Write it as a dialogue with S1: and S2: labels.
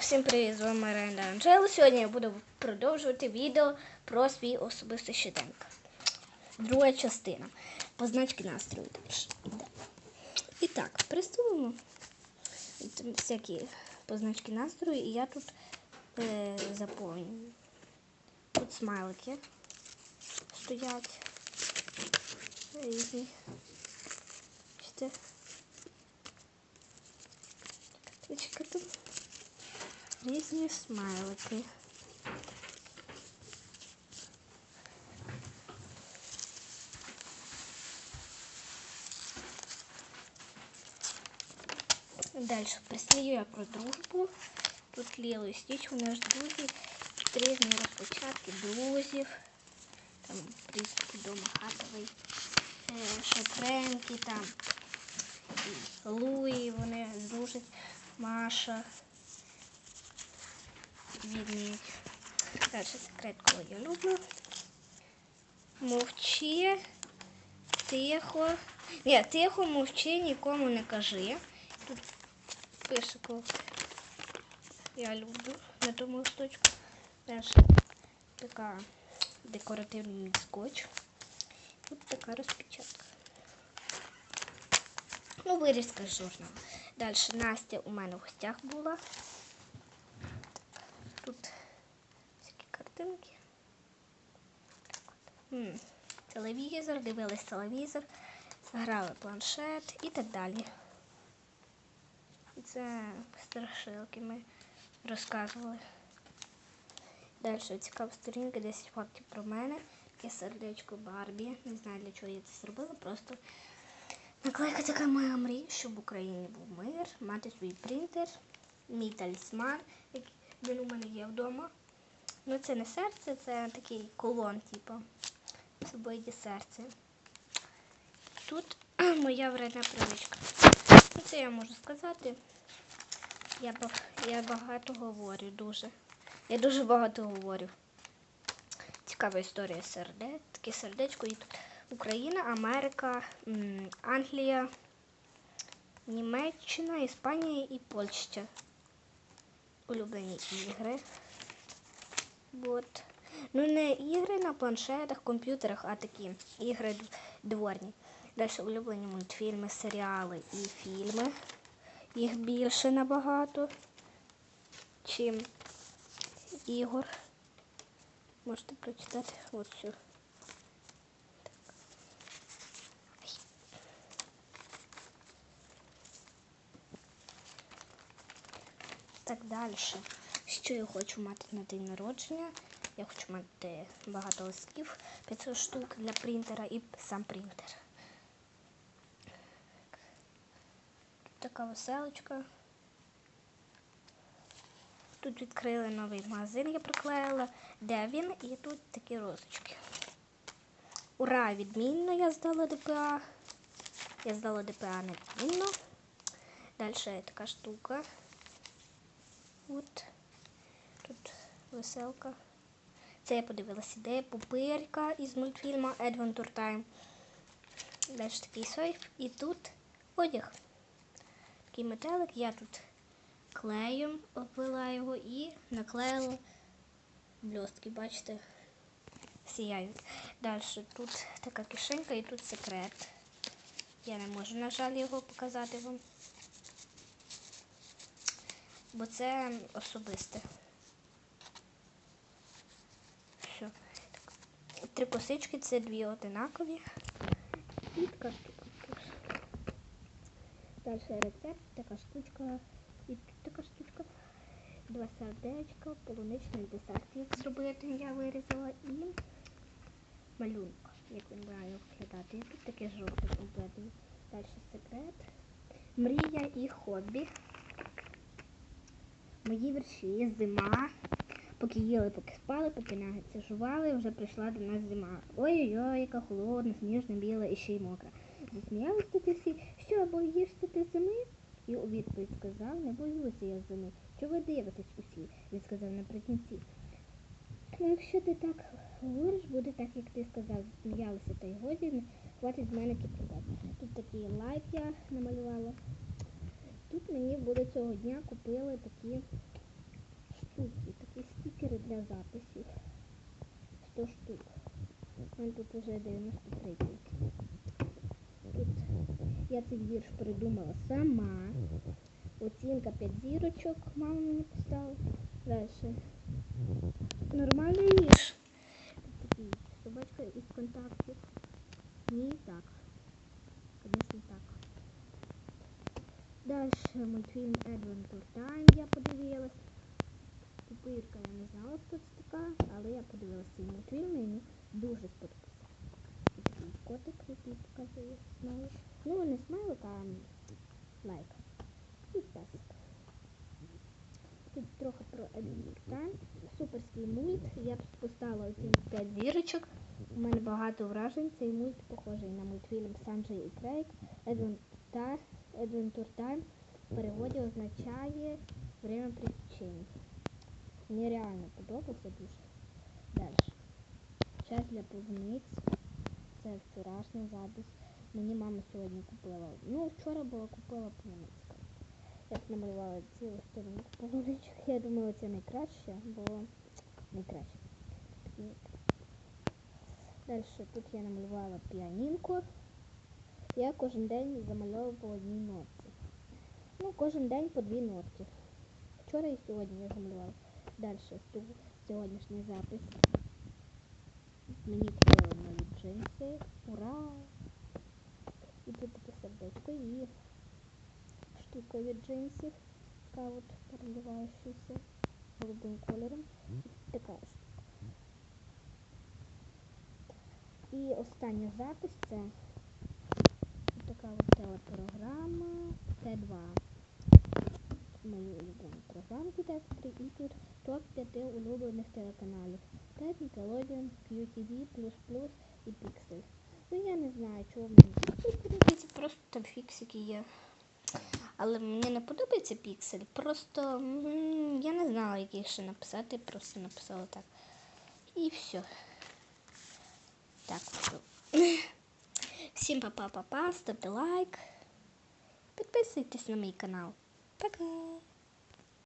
S1: Всім привіт, з вами Ренда Анджела. Сьогодні я буду продовжувати відео про свій особистий щоденник. Друга частина. Позначки настрою І так, приступимо. Всякі позначки настрою, і я тут е, заповнюю. Тут смайлики стоять різні. Карточка тут. Різні смайлики. Далі пристаю я про дружбу. Тут Ліло і Стіч, вони ж друзі. Різні розпочатки друзів. Там признаки дома хатовий. Ще Френкі там. Луї, вони дружать. Маша. Відмідь. Далі секрет, кого я люблю. Мовчи. Тихо. Ні, тихо мовчи, нікому не кажи. Тут пише кого я люблю на тому листочку. Далі така декоративний скотч. Тут така розпечатка. Ну, вирізка з журналу. Далі Настя у мене в гостях була. Тут всякі картинки. Телевізор, дивились телевізор, грали планшет і так далі. Це страшилки ми розказували. Далі цікава сторінка, 10 фактів про мене. Є сердечко Барбі. Не знаю, для чого я це зробила. Просто наклейка така моя мрія, щоб в Україні був мир, мати свій принтер, мій талісман, який він у мене є вдома. Ну, це не серце, це такий колон, типу. Собою серце. Тут моя вредна привичка. Ну, це я можу сказати. Я, я багато говорю дуже. Я дуже багато говорю. Цікава історія серде. Таке сердечко. І тут Україна, Америка, Англія, Німеччина, Іспанія і Польща. Улюблені ігри. От. Ну, не ігри на планшетах, комп'ютерах, а такі ігри дворні. Далі улюблені мультфільми, серіали і фільми. Їх більше набагато, чим ігор. Можете прочитати ось цю. Так далі. Що я хочу мати на день народження? Я хочу мати багато листків, 500 штук для принтера і сам принтер. Тут така веселочка. Тут відкрили новий магазин, я приклеїла. Де він? І тут такі розочки. Ура! Відмінно я здала ДПА. Я здала ДПА невідмінно. Далі така штука. От. Веселка. Це я подивилася, де пупирка із мультфільму Adventure Time. Далі такий сейф. І тут одяг. Такий метелик. Я тут клеєм обвела його і наклеїла блістки, бачите, сіяють. Далі тут така кишенька і тут секрет. Я не можу, на жаль, його показати вам. Бо це особисте. Все. Так. Три косички це дві одинакові. І така штука. Далі рецепт, така штучка. І така штучка. Два сердечка, полуничний десерт, як зробити, я вирізала. І малюнок, як він має виглядати. І тут таке жовте компletне. Далі секрет. Мрія і хобі. Мої вірші, зима. Поки їли, поки спали, поки нагетси жували, вже прийшла до нас зима. Ой-ой-ой, яка холодна, сніжна, біла і ще й мокра. Засміялись тоді всі, що боїшся ти зими? І у відповідь сказав, не боюся я зими. Що ви дивитесь усі? Він сказав наприкінці. Ну, якщо ти так говориш, буде так, як ти сказав, сміялися, та й годі, хватить з мене кіпрувати. Тут такий лайк я намалювала. Тут мені буде цього дня купили такі для записів. 100 штук. У тут вже 93 тільки. Тут я цей вірш придумала сама. Оцінка 5 зірочок мама мені поставила. Далі. Нормальний вірш. Такий собачка із контактів. Ні, так. Звісно, так. Далі мультфільм Adventure Time я подивилась. Тупирка я не знала, хто це така, але я подивилася цей мультфільм і мені дуже сподобався. Котик, який показує смайлик. Ну, не смайлик, а лайк. І песик. Тут трохи про Time. Суперський мульт. Я б поставила оцінку 5 зірочок. У мене багато вражень. Цей мульт похожий на мультфільм Санджей і Крейг. Adventure Time в переводі означає время приключень. Мені реально подобався дуже. Далі. Час для полуниць. Це вчорашня запис. Мені мама сьогодні купила. Ну, вчора була купила полуницька. Я намалювала цілу сторінку полуничок. Я думала, це найкраще, бо найкраще. Далі тут я намалювала піанінку. Я кожен день замальовувала по одній нотці. Ну, кожен день по дві нотки. Вчора і сьогодні я замалювала. Далі сьогоднішній запис. Мені купили нові джинси. Ура! І таке сердечко і штука від джинсів. Така от переливаючася голубим кольором. Така штука. І остання запис це така от телепрограма Т2. Мою улюблену програму від Естри. І топ 5 улюблених телеканалів. 5 Nickelodeon, QTV, і Pixel. Ну я не знаю, чого мені тут просто там фіксики є. Але мені не подобається піксель. Просто я не знала, який ще написати, просто написала так. І все. Так, все. Всім па-па-па-па, ставте лайк. Підписуйтесь на мій канал. Пока!